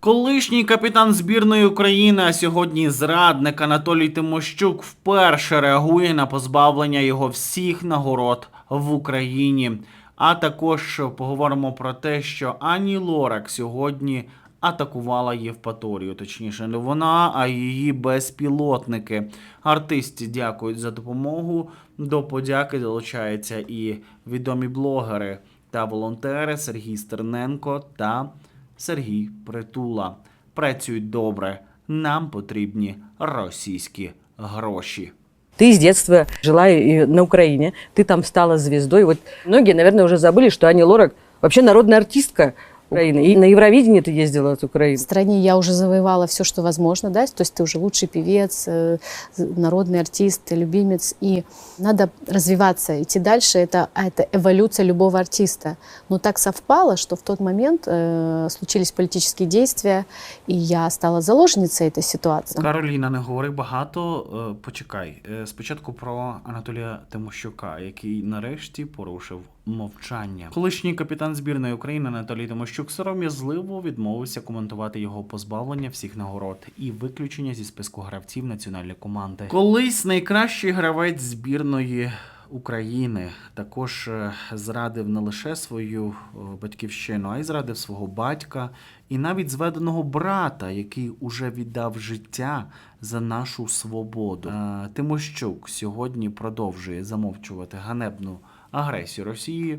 Колишній капітан збірної України, а сьогодні зрадник Анатолій Тимощук вперше реагує на позбавлення його всіх нагород в Україні. А також поговоримо про те, що Ані Лорак сьогодні атакувала Євпаторію. Точніше, не вона, а її безпілотники. Артисті дякують за допомогу. До подяки долучаються і відомі блогери та волонтери Сергій Стерненко та Сергій Притула. Працюють добре. Нам потрібні російські гроші. Ты с детства жила и на Украине, ты там стала звездой. Вот многие, наверное, уже забыли, что Ани Лорак вообще народная артистка Украины. И на Евровидение ты ездила от В Украины. стране я уже завоевала все, что возможно, да, то есть ты уже лучший певец, э, народный артист, любимец, и надо развиваться, идти дальше, это, а это эволюция любого артиста. Но так совпало, что в тот момент э, случились политические действия, и я стала заложницей этой ситуации. Кароліна, не говори багато. Е, Почекай. Е, Спочатку про Анатолія Тимощука, який нарешті порушив мовчання. Колишній капітан збірної України Анатолій Тимощук сором'язливо відмовився коментувати його позбавлення всіх нагород і виключення зі списку гравців національної команди. Колись найкращий гравець збірної. України також е, зрадив не лише свою е, батьківщину, а й зрадив свого батька і навіть зведеного брата, який уже віддав життя за нашу свободу. Е, Тимощук сьогодні продовжує замовчувати ганебну агресію Росії.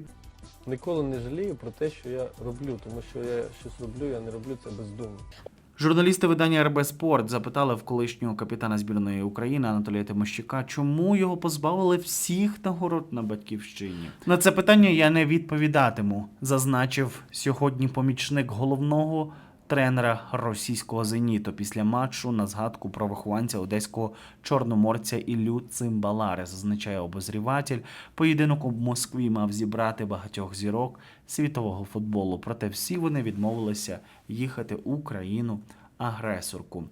Ніколи не жалію про те, що я роблю, тому що я щось роблю, я не роблю це бездумно. Журналісти видання РБ Спорт запитали в колишнього капітана збірної України Анатолія Тимощука, чому його позбавили всіх нагород на батьківщині. На це питання я не відповідатиму, зазначив сьогодні помічник головного тренера російського зеніту після матчу на згадку про вихованця одеського чорноморця Іллю Цимбаларе, зазначає обозріватель. Поєдинок у Москві мав зібрати багатьох зірок світового футболу, проте всі вони відмовилися їхати у країну агресорку.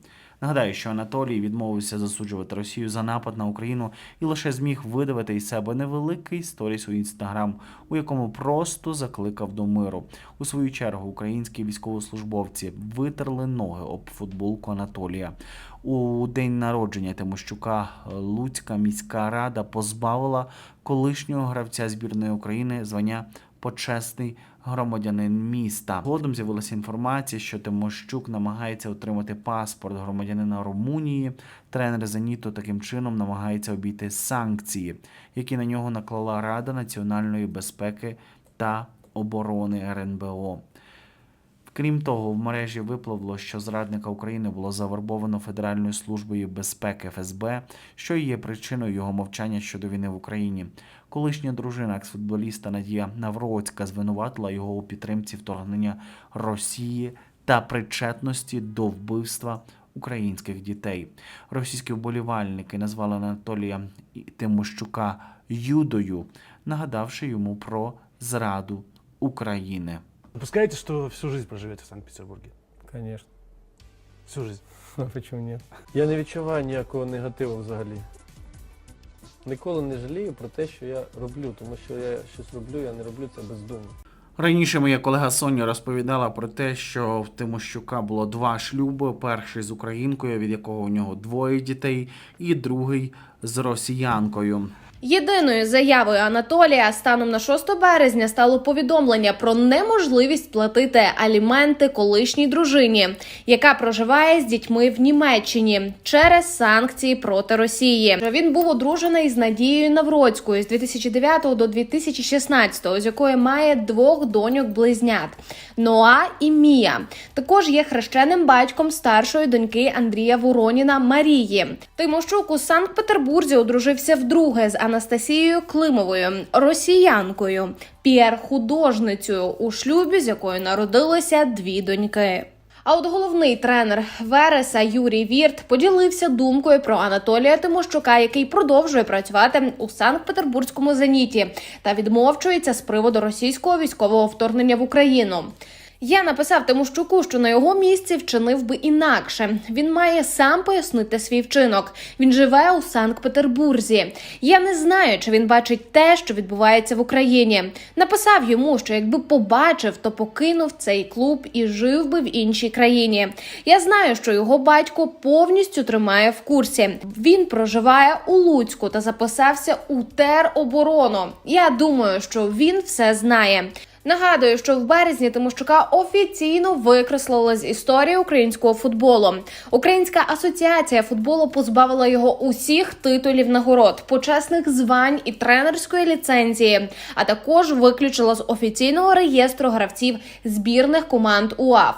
Нагадаю, що Анатолій відмовився засуджувати Росію за напад на Україну і лише зміг видавити із себе невеликий сторіс у інстаграм, у якому просто закликав до миру. У свою чергу українські військовослужбовці витерли ноги об футболку Анатолія. У день народження Тимощука Луцька міська рада позбавила колишнього гравця збірної України звання почесний громадянин міста. Згодом з'явилася інформація, що Тимощук намагається отримати паспорт громадянина Румунії. Тренер Зеніту таким чином намагається обійти санкції, які на нього наклала Рада національної безпеки та оборони РНБО. Крім того, в мережі випливло, що зрадника України було завербовано Федеральною службою безпеки ФСБ, що і є причиною його мовчання щодо війни в Україні. Колишня дружина екс-футболіста Надія Навроцька звинуватила його у підтримці вторгнення Росії та причетності до вбивства українських дітей. Російські вболівальники назвали Анатолія Тимощука Юдою, нагадавши йому про зраду України. Допускаете, что всю жизнь проживете в Санкт-Петербурге? Звісно. Всю жизнь. А почему ні? Я не відчуваю ніякого негативу взагалі. Ніколи не жалію про те, що я роблю, тому що я щось роблю, я не роблю це бездумно. Раніше моя колега Соня розповідала про те, що в Тимощука було два шлюби: перший з українкою, від якого у нього двоє дітей, і другий з росіянкою. Єдиною заявою Анатолія станом на 6 березня стало повідомлення про неможливість платити аліменти колишній дружині, яка проживає з дітьми в Німеччині через санкції проти Росії. Він був одружений з Надією Навроцькою з 2009 до 2016, з якої має двох доньок близнят Ноа і Мія. Також є хрещеним батьком старшої доньки Андрія Вороніна Марії. Тимощук у Санкт-Петербурзі одружився вдруге з Анастасією Климовою, росіянкою, піар-художницею, у шлюбі з якою народилося дві доньки. А от головний тренер Вереса Юрій Вірт поділився думкою про Анатолія Тимощука, який продовжує працювати у Санкт-Петербурзькому зеніті та відмовчується з приводу російського військового вторгнення в Україну. Я написав Тимощуку, що на його місці вчинив би інакше. Він має сам пояснити свій вчинок. Він живе у Санкт-Петербурзі. Я не знаю, чи він бачить те, що відбувається в Україні. Написав йому, що якби побачив, то покинув цей клуб і жив би в іншій країні. Я знаю, що його батько повністю тримає в курсі. Він проживає у Луцьку та записався у тероборону. Я думаю, що він все знає. Нагадую, що в березні Тимощука офіційно викреслили з історії українського футболу. Українська асоціація футболу позбавила його усіх титулів нагород, почесних звань і тренерської ліцензії, а також виключила з офіційного реєстру гравців збірних команд УАФ.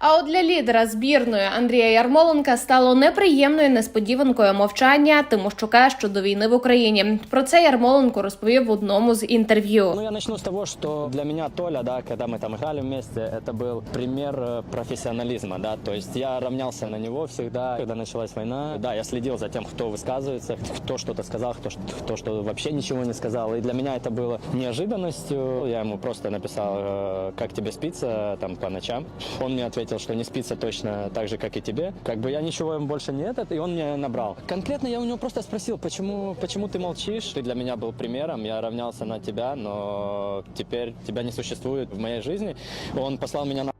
А от для лідера збірної Андрія Ярмоленка стало неприємною несподіванкою мовчання Тимощука щодо війни в Україні. Про це Ярмоленко розповів в одному з інтерв'ю. Ну, я начну с того, что для меня Толя, да, когда мы там играли вместе, это был пример э, профессионализма, да, то есть я равнялся на него всегда, когда началась война. Да, я следил за тем, кто высказывается, кто что-то сказал, кто, ш- кто что вообще ничего не сказал. И для меня это было неожиданностью. Я ему просто написал, э, как тебе спится там по ночам. Он мне ответил, что не спится точно так же, как и тебе. Как бы я ничего ему больше не этот, и он мне набрал. Конкретно я у него просто спросил, почему, почему ты молчишь? Ты для меня был примером, я равнялся на тебя, но теперь тебя не существует в моей жизни. Он послал меня на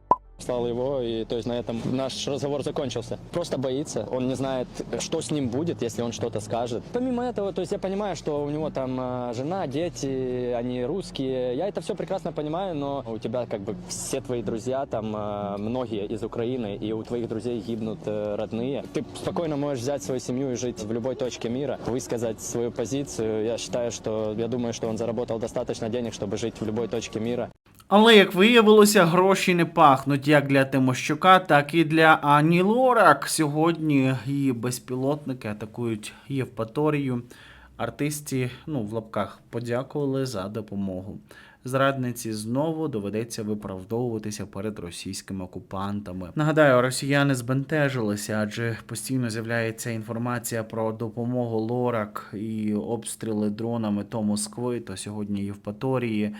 послал его, и то есть на этом наш разговор закончился. Просто боится, он не знает, что с ним будет, если он что-то скажет. Помимо этого, то есть я понимаю, что у него там э, жена, дети, они русские, я это все прекрасно понимаю, но у тебя как бы все твои друзья, там э, многие из Украины, и у твоих друзей гибнут э, родные. Ты спокойно можешь взять свою семью и жить в любой точке мира, высказать свою позицию. Я считаю, что, я думаю, что он заработал достаточно денег, чтобы жить в любой точке мира. Але як виявилося, гроші не пахнуть як для Тимощука, так і для Ані Лорак. Сьогодні її безпілотники атакують Євпаторію. Артисті, ну в лапках, подякували за допомогу. Зрадниці знову доведеться виправдовуватися перед російськими окупантами. Нагадаю, росіяни збентежилися, адже постійно з'являється інформація про допомогу Лорак і обстріли дронами то Москви, то сьогодні Євпаторії.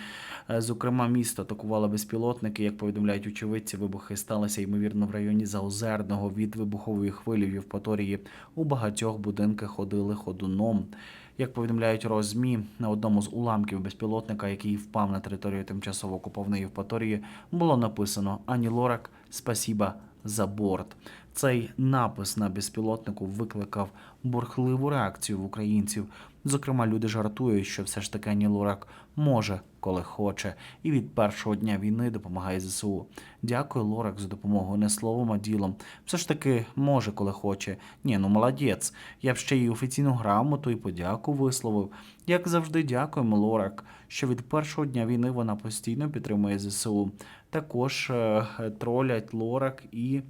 Е, Зокрема, місто атакувало безпілотники. Як повідомляють очевидці, вибухи сталися ймовірно в районі Заозерного. Від вибухової хвилі в Євпаторії у багатьох будинках ходили ходуном. Як повідомляють розмі, на одному з уламків безпілотника, який впав на територію тимчасово окупованої Євпаторії, було написано Ані Лорак, спасіба за борт. Цей напис на безпілотнику викликав бурхливу реакцію в українців. Зокрема, люди жартують, що все ж таки Ані Лорак може, коли хоче, і від першого дня війни допомагає ЗСУ. Дякую, Лорак, за допомогу не словом, а ділом. Все ж таки може, коли хоче. Ні, ну молодець. Я б ще й офіційну грамоту і подяку висловив. Як завжди, дякуємо, Лорак, що від першого дня війни вона постійно підтримує ЗСУ. Також е, тролять Лорак і е,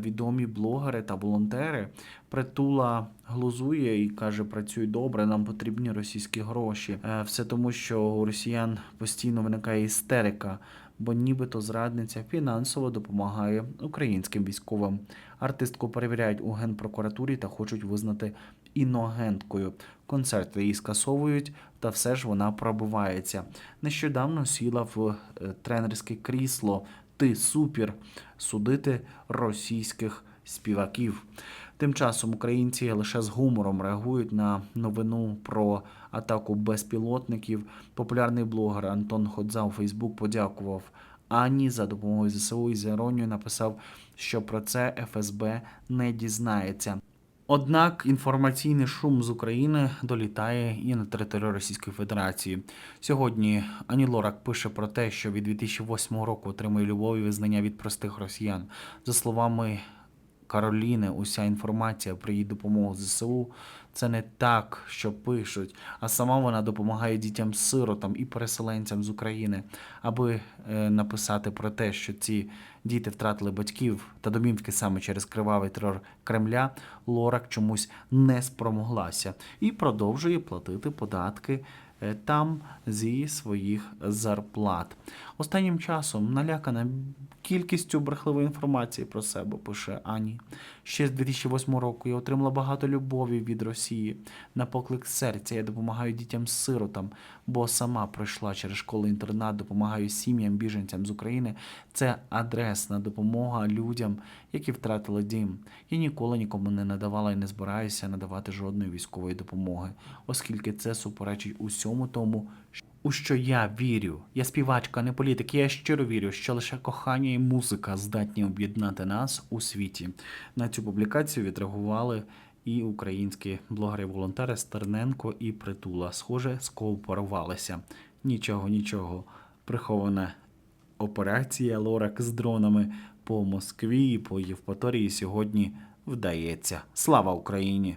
відомі блогери та волонтери. Притула глузує і каже: працюй добре, нам потрібні російські гроші. Е, Все тому, що у росіян постійно виникає істерика, бо нібито зрадниця фінансово допомагає українським військовим. Артистку перевіряють у генпрокуратурі та хочуть визнати іногенткою. Концерти її скасовують, та все ж вона пробивається. Нещодавно сіла в е, тренерське крісло. Ти супір судити російських співаків. Тим часом українці лише з гумором реагують на новину про атаку безпілотників. Популярний блогер Антон Ходза у Фейсбук подякував Ані за допомогою ЗСУ і з іронією написав, що про це ФСБ не дізнається. Однак інформаційний шум з України долітає і на територію Російської Федерації. Сьогодні Ані Лорак пише про те, що від 2008 року отримує любов і визнання від простих росіян. За словами Кароліни, уся інформація про її допомогу ЗСУ це не так, що пишуть, а сама вона допомагає дітям-сиротам і переселенцям з України, аби е, написати про те, що ці діти втратили батьків та домівки саме через кривавий терор Кремля. Лорак чомусь не спромоглася і продовжує платити податки е, там зі своїх зарплат. Останнім часом налякана кількістю брехливої інформації про себе, пише Ані. Ще з 2008 року я отримала багато любові від Росії. На поклик серця я допомагаю дітям-сиротам, бо сама пройшла через школу-інтернат, допомагаю сім'ям біженцям з України. Це адресна допомога людям, які втратили дім. Я ніколи нікому не надавала і не збираюся надавати жодної військової допомоги, оскільки це суперечить усьому тому, у що я вірю. Я співачка, не політик. Я щиро вірю, що лише кохання і музика здатні об'єднати нас у світі. На цю публікацію відреагували і українські блогери-волонтери Стерненко і Притула. Схоже, скооперувалися. Нічого, нічого. Прихована операція Лорак з дронами по Москві і по Євпаторії сьогодні вдається. Слава Україні!